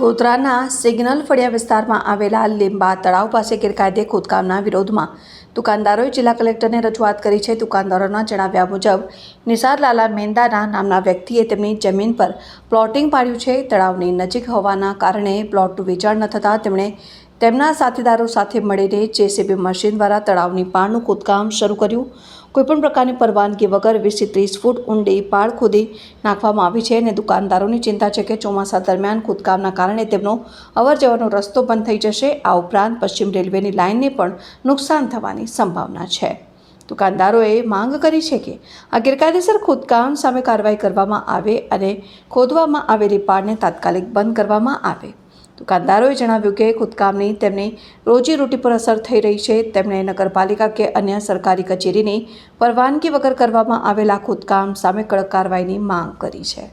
ગોધરાના signal ફળિયા વિસ્તારમાં આવેલા લીંબા તળાવ પાસે ગેરકાયદે ખોદકામના વિરોધમાં દુકાનદારોએ જિલ્લા કલેક્ટરને રજૂઆત કરી છે. દુકાનદારોના જણાવ્યા મુજબ નિસારલાલા મેંદાના નામના વ્યક્તિએ તેમની જમીન પર પ્લોટિંગ પાડ્યું છે. તળાવની નજીક હોવાના કારણે પ્લોટનું વેચાણ ન થતાં તેમણે તેમના સાથીદારો સાથે મળીને જેસીબી મશીન દ્વારા તળાવની પાળનું ખોદકામ શરૂ કર્યું. કોઈપણ પ્રકારની પરવાનગી વગર વીસથી ત્રીસ ફૂટ ઊંડી પાળ ખોદી નાખવામાં આવી છે અને દુકાનદારોની ચિંતા છે કે ચોમાસા દરમિયાન ખોદકામના કારણે તેમનો અવર જવરનો રસ્તો બંધ થઈ જશે. આ ઉપરાંત પશ્ચિમ રેલવેની લાઇનને પણ નુકસાન થવાની સંભાવના છે. દુકાનદારોએ માંગ કરી છે કે આ ગેરકાયદેસર ખોદકામ સામે કાર્યવાહી કરવામાં આવે અને ખોદવામાં આવેલી પાળને તાત્કાલિક બંધ કરવામાં આવે. દુકાનદારોએ જણાવ્યું કે ખોદકામની તેમની રોજીરોટી પર અસર થઈ રહી છે. તેમણે નગરપાલિકા કે અન્ય સરકારી કચેરીની પરવાનગી વગર કરવામાં આવેલા ખોદકામ સામે કડક કાર્યવાહીની માંગ કરી છે.